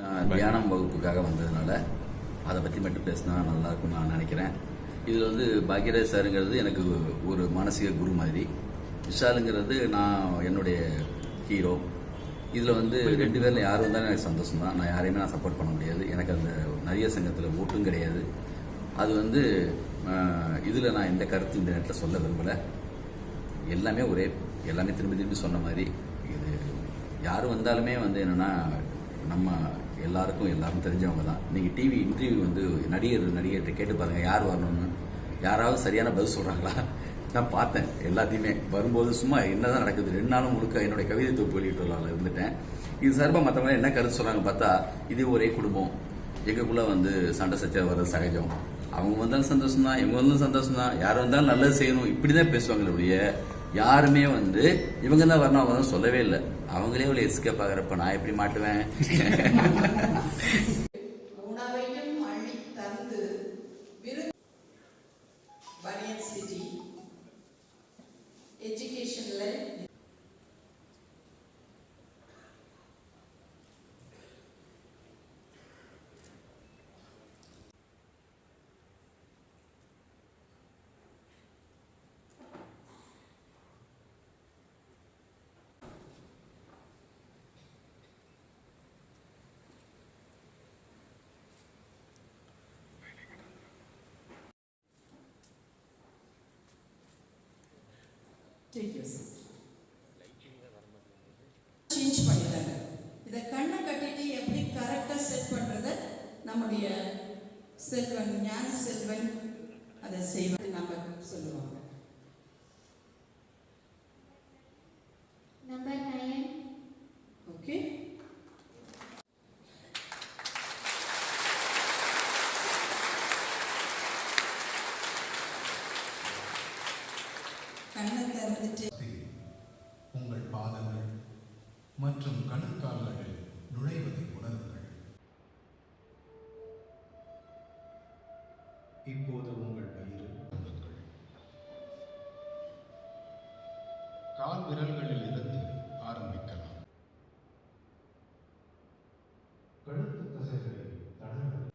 நான் தியானம் வகுப்புக்காக வந்ததுனால அதை பற்றி மட்டும் பேசினா நல்லா இருக்கும்னு நான் நினைக்கிறேன். இதில் வந்து பாக்யராஜ் சாருங்கிறது எனக்கு ஒரு மானசீக குரு மாதிரி. விஷாலுங்கிறது நான் என்னுடைய ஹீரோ இதில் வந்து ரெண்டு பேரில் யார் வந்தாலும் எனக்கு சந்தோஷம் தான் நான் யாரையுமே நான் சப்போர்ட் பண்ண முடியாது. எனக்கு அந்த நிறைய சங்கத்தில் ஓட்டும் கிடையாது. அது வந்து இதில் நான் எந்த கருத்து இந்த நேரத்தில் சொல்ல விரும்பலை. எல்லாமே ஒரே எல்லாமே திரும்பி திரும்பி சொன்ன மாதிரி. இது யார் வந்தாலுமே வந்து என்னென்னா நம்ம எல்லாருக்கும் எல்லாரும் தெரிஞ்சவங்க தான். நீங்கள் டிவி இன்டர்வியூ வந்து நடிகர் நடிகர்கிட்ட கேட்டு பாருங்கள் யார் வரணும்னு. யாராவது சரியான பதில் சொல்கிறாங்களா நான் பார்த்தேன் எல்லாத்தையுமே. வரும்போது சும்மா என்னதான் நடக்குது ரெண்டு நாளும் முழுக்க என்னுடைய கவிதை தொகுப்பு வெளியிட்டுள்ளால இருந்துட்டேன். இது சார்பாக மற்றவங்க என்ன கருத்து சொல்கிறாங்க பார்த்தா இது ஒரே குடும்பம். எங்களுக்குள்ளே வந்து சண்டை சச்சர் வர்றது சகஜம். அவங்க வந்தாலும் சந்தோஷம் தான் இவங்க வந்தாலும் சந்தோஷம் தான் யார் வந்தாலும் நல்லது செய்யணும் இப்படிதான் பேசுவாங்களே ஒழிய யாருமே வந்து இவங்க தான் வரணும் அவங்க தான் சொல்லவே இல்லை. அவங்களே ஒரு எஸ்கேப் ஆகிறப்ப நான் எப்படி மாட்டுவேன்? எஜுகேஷன்ல சிட்டி எஜுகேஷன்ல சேஞ்ச் பண்ணிட்டாங்க. இதை கண்ணை கட்டிட்டு எப்படி கரெக்டாக செட் பண்ணுறத நம்முடைய செல்வன் ஞான செல்வன் அதை செய்வது நம்ம சொல்லுவாங்க. Nine, ஓகே கண்ணை திறந்துட்டு உங்கள் பாதங்கள் மற்றும் கணுக்கால்களில் நுழைவதை உணருங்கள். இப்போது உங்கள் வயிறு. கால் விரல்களில் இருந்து ஆரம்பிக்கலாம். கழுத்து தசைகளை தடவுங்கள்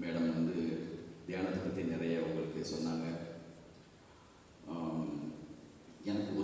மேடம் வந்து தியானத்தை பற்றி நிறைய உங்களுக்கு சொன்னாங்க.